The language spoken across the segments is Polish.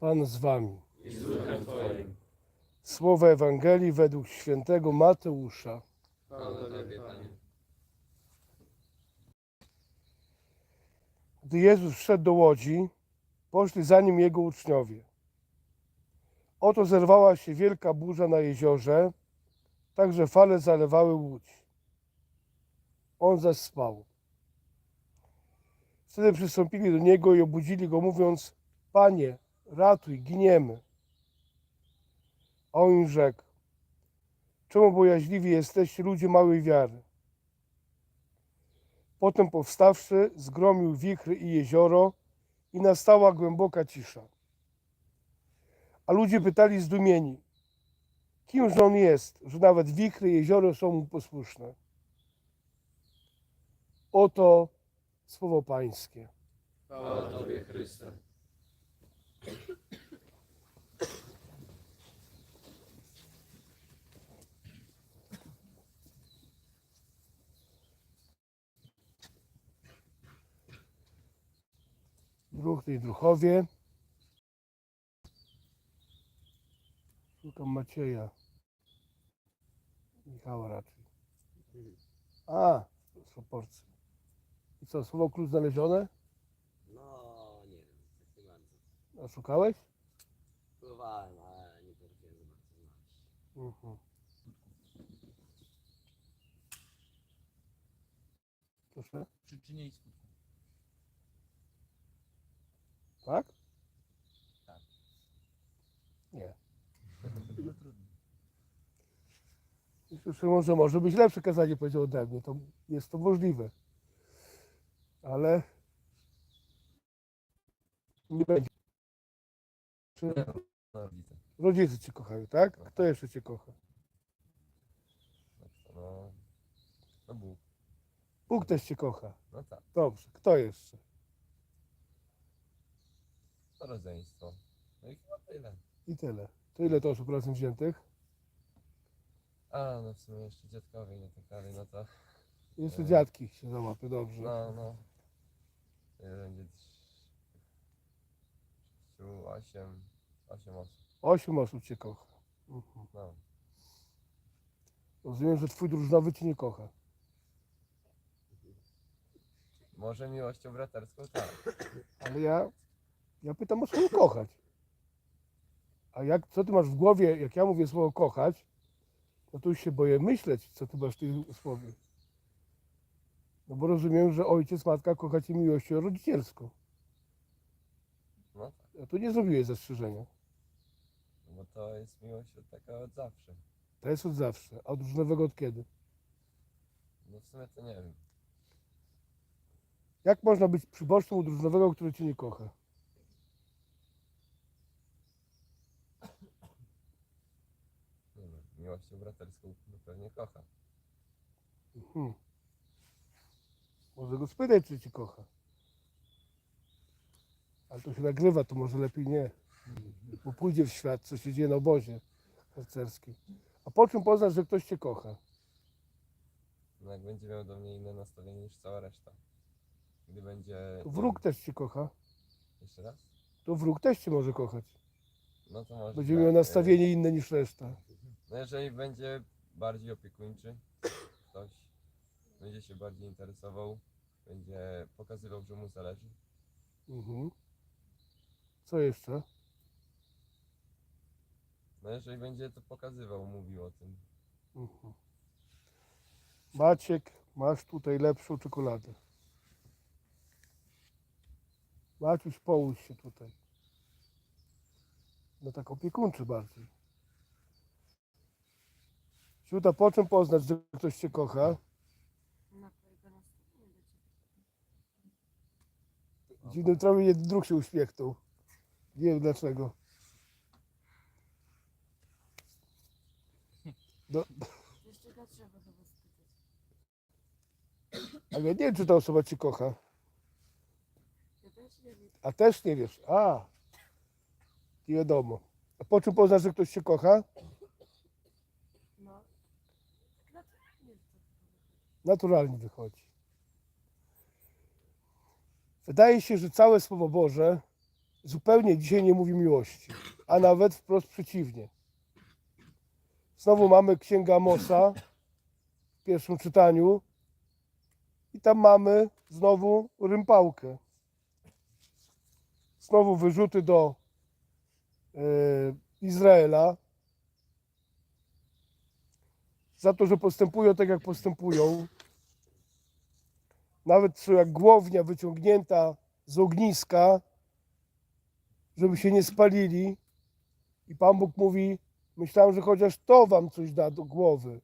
Pan z wami. Słowa Ewangelii według świętego Mateusza. Gdy Jezus wszedł do łodzi, poszli za nim jego uczniowie. Oto zerwała się wielka burza na jeziorze, tak że fale zalewały łódź. On zaś spał. Wtedy przystąpili do niego i obudzili go, mówiąc: Panie, ratuj, giniemy. A on im rzekł: Czemu bojaźliwi jesteście ludzie małej wiary? Potem powstawszy, zgromił wichry i jezioro i nastała głęboka cisza. A ludzie pytali zdumieni, kimż on jest, że nawet wichry i jezioro są mu posłuszne. Oto słowo Pańskie. Chwała Tobie, Chryste. Druhny i druchowie. Szukam Macieja. Michała raczej. A, z proporcji. I co, słowo klucz znalezione? No, nie wiem, tak nie bardzo. A szukałeś? Próbowałem, ale nie potrafiłem za bardzo znaleźć. Mhm. Proszę, Przyczynie i skutku. tak? Tak. Nie. No trudno. Myślę, że może być lepsze kazanie powiedział ode mnie. To jest to możliwe. Ale nie będzie. Czy No rodzice. cię kochają, tak? Kto jeszcze cię kocha? No, no, Bóg. Bóg też cię kocha. No tak. Dobrze. Kto jeszcze? To rodzeństwo. No i chyba tyle. I tyle. To ile to osób razem wziętych? A, no w sumie jeszcze dziadkowie, no tak dalej, no to. Jeszcze Nie. dziadki się załapie, dobrze. No, no. Tyle będzie. Sześciu, osiem, osiem osób. Osiem osób cię kocha. Mhm. No. Rozumiem, że twój drużynowy cię nie kocha. Może miłością braterską, tak. Ale ja, ja pytam o słowo kochać. A jak, co ty masz w głowie, jak ja mówię słowo kochać, no to już się boję myśleć, co ty masz w tym słowie. No bo rozumiem, że ojciec, matka kocha cię miłością rodzicielską. No tak. A tu nie zrobiłeś zastrzeżenia. No bo to jest miłość od taka od zawsze. To jest od zawsze. A od różnowego od kiedy? No w sumie to nie wiem. Jak można być przybocznym od różnowego, który cię nie kocha? Nie wiem. Miłością braterską no pewnie kocha. Hmm. Może go spytać, czy cię kocha. Ale to się nagrywa, to może lepiej nie. Bo pójdzie w świat, co się dzieje na obozie harcerskim. A po czym poznasz, że ktoś cię kocha? No jak będzie miał do mnie inne nastawienie niż cała reszta. Gdy będzie. To wróg też cię kocha. Jeszcze raz? To wróg też cię może kochać. No to może. Będzie tak. miał nastawienie inne niż reszta. No jeżeli będzie bardziej opiekuńczy, ktoś będzie się bardziej interesował, będzie pokazywał, że mu zależy. Mhm. Co jeszcze? No jeżeli będzie to pokazywał, mówił o tym. Mhm. Maciek, masz tutaj lepszą czekoladę. Maciuś, połóż się tutaj. No tak opiekuńczy bardziej. Siuta, po czym poznać, że ktoś cię kocha? Na twojego nastawienia do ciebie. Dziwnym trochę jeden drugi się uśmiechnął. Nie wiem dlaczego. No, Jeszcze ale ja nie wiem, czy ta osoba cię kocha. Ja też nie wiem. A też nie wiesz. A, nie wiadomo. A po czym poznasz, że ktoś cię kocha? No. Tak naturalnie to Naturalnie wychodzi. Wydaje się, że całe Słowo Boże zupełnie dzisiaj nie mówi miłości, a nawet wprost przeciwnie. Znowu mamy Księgę Amosa w pierwszym czytaniu i tam mamy znowu rympałkę. Znowu wyrzuty do e, Izraela za to, że postępują tak, jak postępują. Nawet jak głownia wyciągnięta z ogniska, żeby się nie spalili. I Pan Bóg mówi, myślałem, że chociaż to wam coś da do głowy.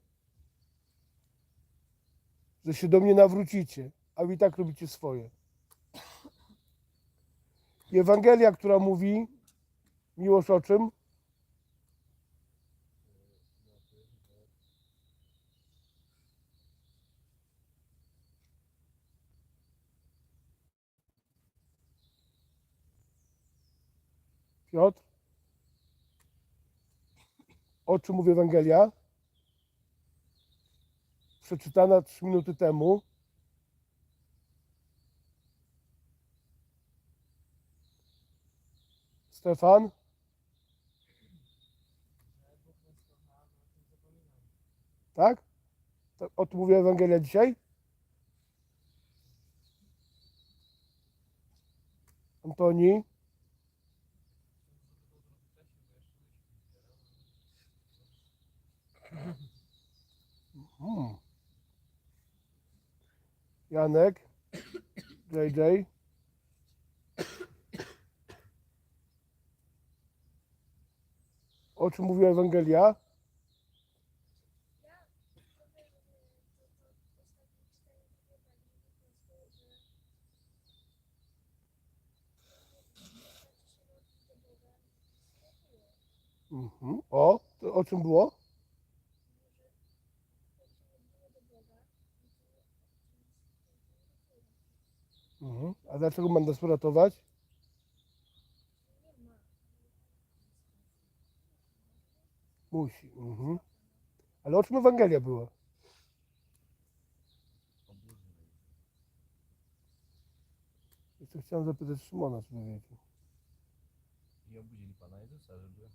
Że się do mnie nawrócicie, a wy tak robicie swoje. I Ewangelia, która mówi, miłość o czym? Piotr? O czym mówi Ewangelia? Przeczytana trzy minuty temu. Stefan? Tak? O tym mówi Ewangelia dzisiaj? Antoni? Hmm. Janek? JJ? O czym mówi Ewangelia? Mhm. O, o czym było? Mhm. A dlaczego mam nas uratować? Musi. Mhm. Ale o czym Ewangelia była? Jeszcze chciałem zapytać Szymona, czy wiedział. I obudzili Pana Jezusa, żeby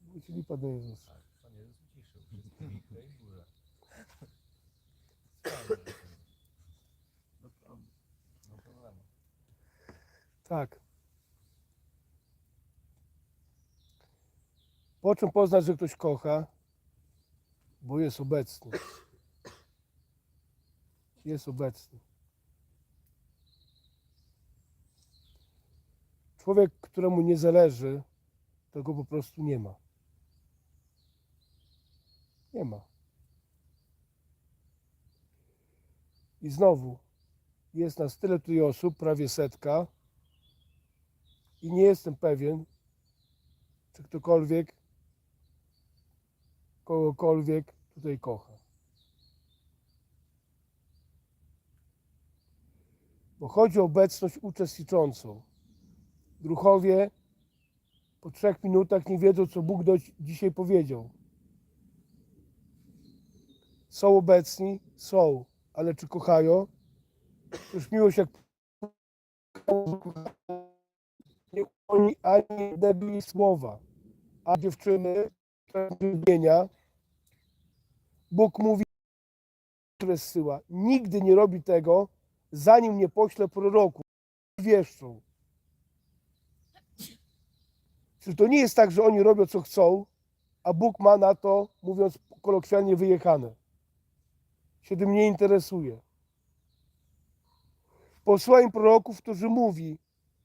Wrócili Pan do Jezusa. tak, Pan Jezus uciszył wszystkie wichrę i burze. Wspaniale, że to jest. No problem. No problemu. Tak. Po czym poznać, że ktoś kocha? Bo jest obecny. Jest obecny. Człowiek, któremu nie zależy, tego po prostu nie ma. Nie ma. I znowu, jest nas tyle tutaj osób, prawie setka, i nie jestem pewien, czy ktokolwiek kogokolwiek tutaj kocha. Bo chodzi o obecność uczestniczącą. Druchowie po trzech minutach nie wiedzą, co Bóg do dzisiaj powiedział. Są obecni? Są, ale czy kochają? Już miłość jak nie oni ani debili słowa, a dziewczyny zmienia. Bóg mówi, które zsyła. Nigdy nie robi tego, zanim nie pośle proroku. Wieszczą. Czyli to nie jest tak, że oni robią co chcą, a Bóg ma na to, mówiąc kolokwialnie, wyjechane. Się tym nie interesuje. Posła im proroków, którzy mówi,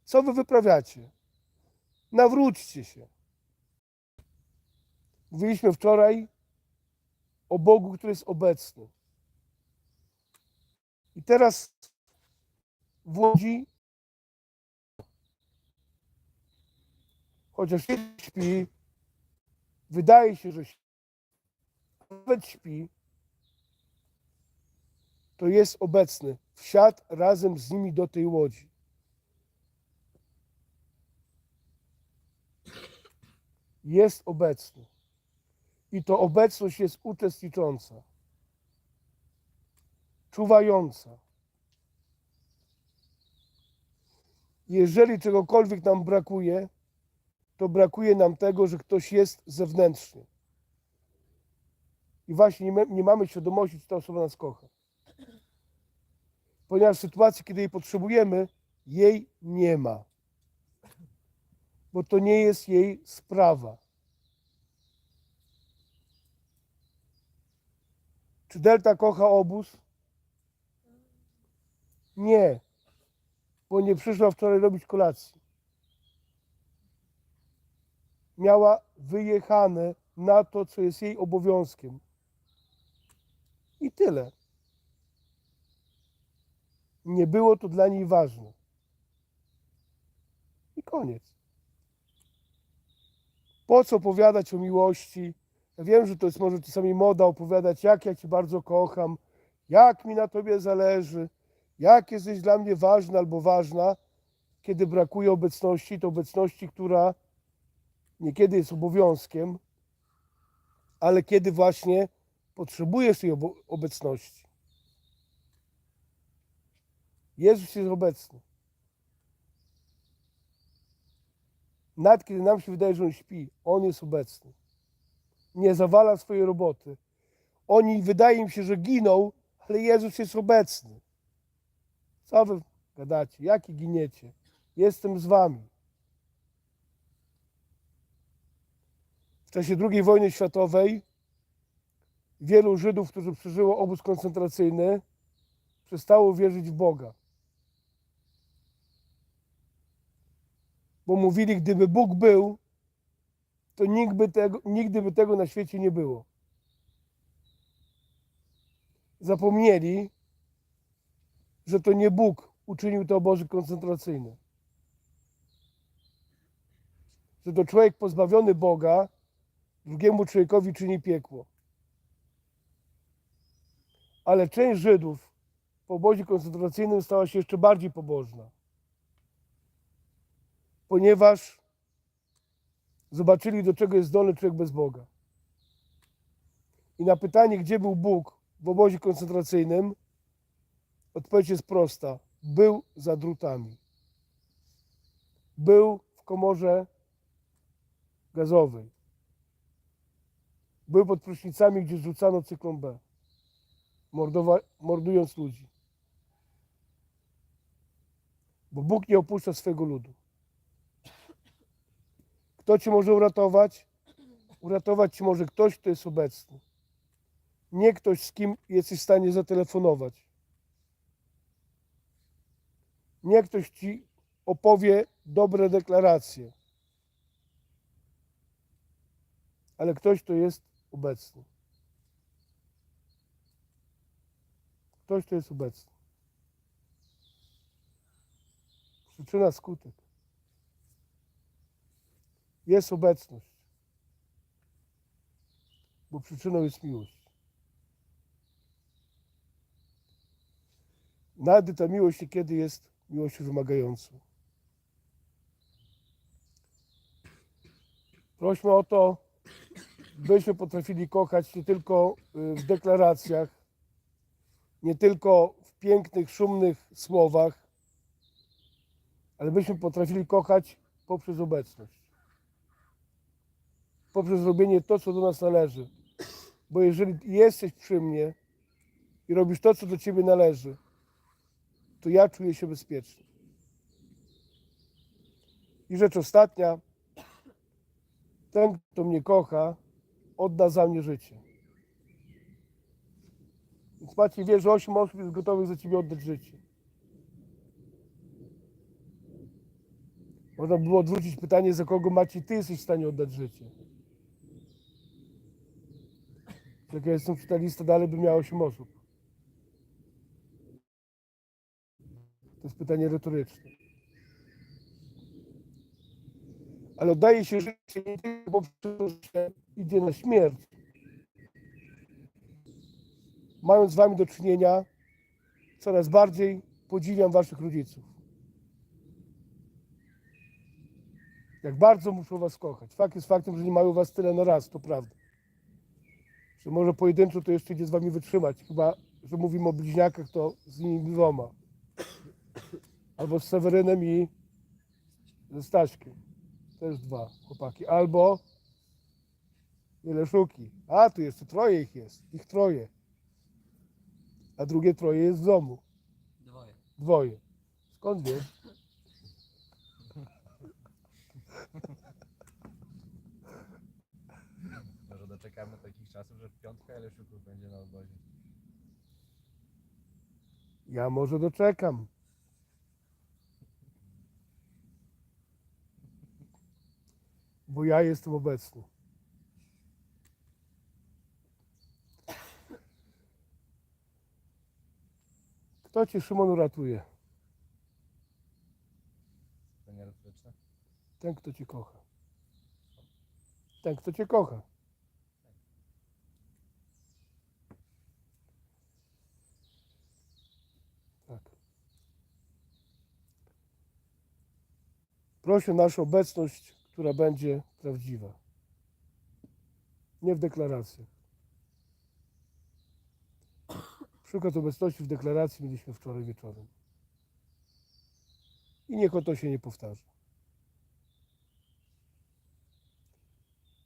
co wy wyprawiacie? Nawróćcie się. Mówiliśmy wczoraj o Bogu, który jest obecny. I teraz w Łodzi, chociaż śpi, wydaje się, że śpi, nawet śpi, to jest obecny. Wsiadł razem z nimi do tej łodzi. Jest obecny. I to obecność jest uczestnicząca, czuwająca. Jeżeli czegokolwiek nam brakuje, to brakuje nam tego, że ktoś jest zewnętrzny. I właśnie nie, nie mamy świadomości, czy ta osoba nas kocha. Ponieważ w sytuacji, kiedy jej potrzebujemy, jej nie ma. Bo to nie jest jej sprawa. Czy Delta kocha obóz? Nie, bo nie przyszła wczoraj robić kolacji. Miała wyjechane na to, co jest jej obowiązkiem. I tyle. Nie było to dla niej ważne. I koniec. Po co opowiadać o miłości? Ja wiem, że to jest może czasami moda opowiadać, jak ja Cię bardzo kocham, jak mi na Tobie zależy, jak jesteś dla mnie ważny albo ważna, kiedy brakuje obecności, to obecności, która niekiedy jest obowiązkiem, ale kiedy właśnie potrzebujesz tej obecności. Jezus jest obecny. Nawet kiedy nam się wydaje, że On śpi, On jest obecny. Nie zawala swojej roboty. Oni, wydaje im się, że giną, ale Jezus jest obecny. Co wy gadacie? Jaki giniecie? Jestem z wami. W czasie II wojny światowej wielu Żydów, którzy przeżyło obóz koncentracyjny, przestało wierzyć w Boga. Bo mówili, gdyby Bóg był, to nikt by tego, nigdy by tego na świecie nie było. Zapomnieli, że to nie Bóg uczynił te obozy koncentracyjne. Że to człowiek pozbawiony Boga drugiemu człowiekowi czyni piekło. Ale część Żydów po obozie koncentracyjnym stała się jeszcze bardziej pobożna. Ponieważ zobaczyli, do czego jest zdolny człowiek bez Boga. I na pytanie, gdzie był Bóg w obozie koncentracyjnym, odpowiedź jest prosta. Był za drutami. Był w komorze gazowej. Był pod prysznicami, gdzie rzucano cyklon B, mordując ludzi. Bo Bóg nie opuszcza swojego ludu. Kto cię może uratować? Uratować ci może ktoś, kto jest obecny. Nie ktoś, z kim jesteś w stanie zatelefonować. Nie ktoś ci opowie dobre deklaracje. Ale ktoś, kto jest obecny. Ktoś, kto jest obecny. Przyczyna, skutek. Jest obecność. Bo przyczyną jest miłość. Nawet gdy ta miłość niekiedy jest miłością wymagającą. Prośmy o to, byśmy potrafili kochać nie tylko y, w deklaracjach, nie tylko w pięknych, szumnych słowach, ale byśmy potrafili kochać poprzez obecność. Poprzez robienie to, co do nas należy. Bo jeżeli jesteś przy mnie i robisz to, co do ciebie należy, to ja czuję się bezpieczny. I rzecz ostatnia. Ten, kto mnie kocha, odda za mnie życie. Więc Maciej wie, że osiem osób jest gotowych za ciebie oddać życie. Można by było odwrócić pytanie, za kogo Maciej ty jesteś w stanie oddać życie. Jak ja jestem ta lista, dalej by miała 8 osób. To jest pytanie retoryczne. Ale oddaje się życie nie tylko poprzez że idzie na śmierć. Mając z wami do czynienia, coraz bardziej podziwiam waszych rodziców. Jak bardzo muszą was kochać. Fakt jest faktem, że nie mają was tyle na raz, to prawda. Że może pojedynczo to jeszcze idzie z wami wytrzymać. Chyba, że mówimy o bliźniakach, to z nimi dwoma. Albo z Sewerynem i ze Staśkiem. Też dwa chłopaki. Albo Jeleszuki. A, tu jeszcze troje ich jest. Ich troje. A drugie troje jest w domu. Dwoje. Dwoje. Skąd wiesz? Może doczekamy takich czasów, że piątka Jeleszuków będzie na obozie. Ja może doczekam. Bo ja jestem obecny. Kto cię, Szymon, uratuje? To? Ten, kto cię kocha. Ten, kto cię kocha. Proszę o naszą obecność, która będzie prawdziwa. Nie w deklaracjach. Przykład obecności w deklaracji mieliśmy wczoraj wieczorem. I niech o to się nie powtarza.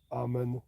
Amen.